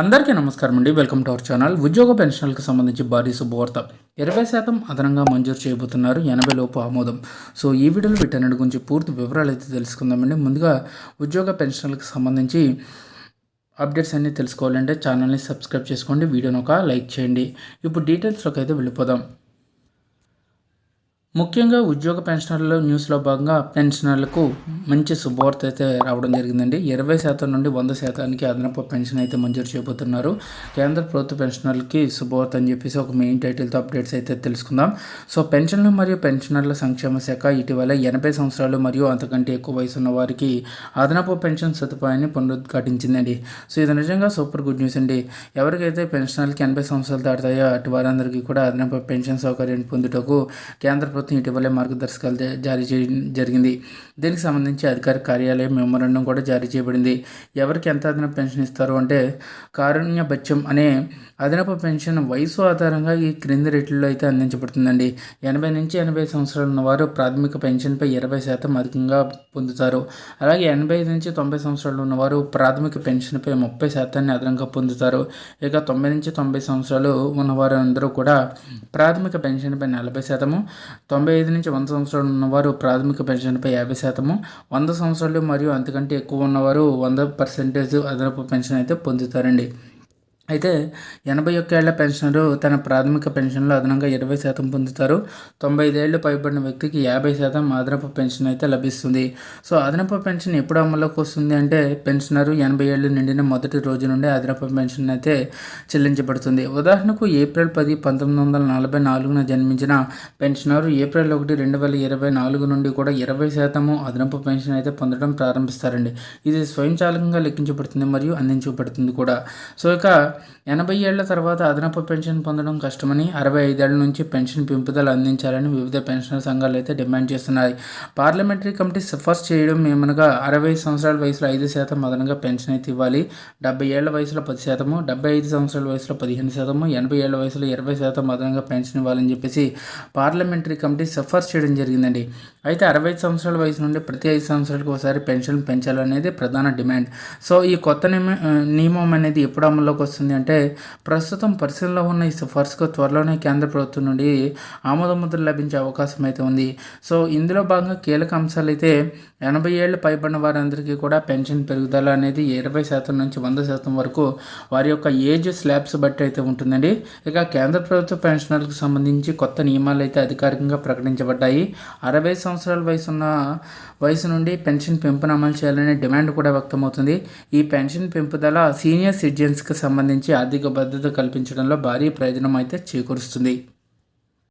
అందరికీ నమస్కారం అండి. వెల్కమ్ టు అవర్ ఛానల్ ఉద్యోగ పెన్షన్లకు సంబంధించి భారీ శుభవార్త. ఇరవై శాతం అదనంగా మంజూరు చేయబోతున్నారు ఎనభై లోపు ఆమోదం. సో ఈ వీడియోలో వీటన్నిటి గురించి పూర్తి వివరాలు అయితే తెలుసుకుందామండి. ముందుగా ఉద్యోగ పెన్షన్లకు సంబంధించి అప్డేట్స్ అన్నీ తెలుసుకోవాలంటే ఛానల్ని సబ్స్క్రైబ్ చేసుకోండి. వీడియోని ఒక లైక్ చేయండి. ఇప్పుడు డీటెయిల్స్లోకి అయితే వెళ్ళిపోదాం. ముఖ్యంగా ఉద్యోగ పెన్షనర్ల న్యూస్లో భాగంగా పెన్షనర్లకు మంచి శుభవార్త అయితే రావడం జరిగిందండి. ఇరవై శాతం నుండి వంద శాతానికి అదనపు పెన్షన్ అయితే మంజూరు చేయబోతున్నారు. కేంద్ర ప్రభుత్వ పెన్షనర్లకి శుభవార్త అని చెప్పేసి ఒక మెయిన్ టైటిల్తో అప్డేట్స్ అయితే తెలుసుకుందాం. సో పెన్షన్లు మరియు పెన్షనర్ల సంక్షేమ శాఖ ఇటీవల ఎనభై సంవత్సరాలు మరియు అంతకంటే ఎక్కువ వయసు ఉన్న వారికి అదనపు పెన్షన్ సదుపాయాన్ని పునరుద్ఘాటించిందండి. సో ఇది నిజంగా సూపర్ గుడ్ న్యూస్ అండి. ఎవరికైతే పెన్షనర్లకి ఎనభై సంవత్సరాలు దాటుతాయో అటు వారందరికీ కూడా అదనపు పెన్షన్ సౌకర్యాన్ని పొందుటకు కేంద్ర ప్రభుత్వం ఇటీవలే మార్గదర్శకాలు జారీ చేయడం జరిగింది. దీనికి సంబంధించి అధికార కార్యాలయం మెమోరండం కూడా జారీ చేయబడింది. ఎవరికి ఎంత అదనపు పెన్షన్ ఇస్తారు అంటే కారుణ్య బత్యం అనే అదనపు పెన్షన్ వయసు ఆధారంగా ఈ క్రింది రేట్లలో అయితే అందించబడుతుందండి. ఎనభై నుంచి ఎనభై సంవత్సరాలు ఉన్నవారు ప్రాథమిక పెన్షన్పై ఇరవై శాతం అధికంగా పొందుతారు. అలాగే ఎనభై నుంచి తొంభై సంవత్సరాలు ఉన్నవారు ప్రాథమిక పెన్షన్పై ముప్పై శాతాన్ని అదనంగా పొందుతారు. ఇక తొంభై నుంచి తొంభై సంవత్సరాలు ఉన్నవారు అందరూ కూడా ప్రాథమిక పెన్షన్పై నలభై శాతము తొంభై ఐదు నుంచి వంద సంవత్సరాలు ఉన్నవారు ప్రాథమిక పెన్షన్పై యాభై శాతము వంద సంవత్సరాలు మరియు అంతకంటే ఎక్కువ ఉన్నవారు వంద పర్సెంటేజ్ అదనపు పెన్షన్ అయితే పొందుతారండి. అయితే ఎనభై ఒక్క ఏళ్ళ పెన్షనరు తన ప్రాథమిక పెన్షన్లో అదనంగా ఇరవై శాతం పొందుతారు. తొంభై ఐదేళ్ళు పైబడిన వ్యక్తికి యాభై శాతం అదనపు పెన్షన్ అయితే లభిస్తుంది. సో అదనపు పెన్షన్ ఎప్పుడు అమల్లోకి వస్తుంది అంటే పెన్షనరు ఎనభై ఏళ్ళు నిండిన మొదటి రోజు నుండి అదనపు పెన్షన్ అయితే చెల్లించబడుతుంది. ఉదాహరణకు ఏప్రిల్ పది పంతొమ్మిది వందల నలభై నాలుగున జన్మించిన పెన్షనరు ఏప్రిల్ ఒకటి రెండు వేల ఇరవై నాలుగు నుండి కూడా ఇరవై శాతము అదనపు పెన్షన్ అయితే పొందడం ప్రారంభిస్తారండి. ఇది స్వయంచాలకంగా లెక్కించబడుతుంది మరియు అందించబడుతుంది కూడా. సో ఇక ఎనభై ఏళ్ళ తర్వాత అదనపు పెన్షన్ పొందడం కష్టమని అరవై ఐదేళ్ళ నుంచి పెన్షన్ పెంపుదల అందించాలని వివిధ పెన్షన్ సంఘాలు అయితే డిమాండ్ చేస్తున్నాయి. పార్లమెంటరీ కమిటీ సిఫార్సు చేయడం ఏమనగా అరవై సంవత్సరాల వయసులో ఐదు శాతం అదనంగా పెన్షన్ అయితే ఇవ్వాలి. డెబ్బై ఏళ్ళ వయసులో పది శాతము డెబ్బై ఐదు సంవత్సరాల వయసులో పదిహేను శాతము ఎనభై ఏళ్ళ వయసులో ఇరవై శాతం అదనంగా పెన్షన్ ఇవ్వాలని చెప్పేసి పార్లమెంటరీ కమిటీ సిఫార్సు చేయడం జరిగిందండి. అయితే అరవై సంవత్సరాల వయసు నుండి ప్రతి ఐదు సంవత్సరాలకు ఒకసారి పెన్షన్ పెంచాలనేది ప్రధాన డిమాండ్. సో ఈ కొత్త నియమం అనేది ఎప్పుడు అమల్లోకి వస్తుంది? చేసింది అంటే ప్రస్తుతం పరిశీలనలో ఉన్న ఈ సిఫార్సుకు త్వరలోనే కేంద్ర ప్రభుత్వం నుండి ఆమోద ముద్ర లభించే అవకాశం అయితే ఉంది. సో ఇందులో భాగంగా కీలక అంశాలు అయితే ఎనభై ఏళ్ళు పైబడిన వారందరికీ కూడా పెన్షన్ పెరుగుదల అనేది ఇరవై శాతం నుంచి వంద శాతం వరకు వారి యొక్క ఏజ్ స్లాబ్స్ బట్టి అయితే ఉంటుందండి. ఇక కేంద్ర ప్రభుత్వ పెన్షనర్లకు సంబంధించి కొత్త నియమాలు అయితే అధికారికంగా ప్రకటించబడ్డాయి. అరవై సంవత్సరాల వయసు ఉన్న వయసు నుండి పెన్షన్ పెంపును అమలు చేయాలనే డిమాండ్ కూడా వ్యక్తమవుతుంది. ఈ పెన్షన్ పెంపుదల సీనియర్ సిటిజన్స్కి సంబంధించి ఆర్థిక భద్రత కల్పించడంలో భారీ ప్రయోజనం అయితే చేకూరుస్తుంది.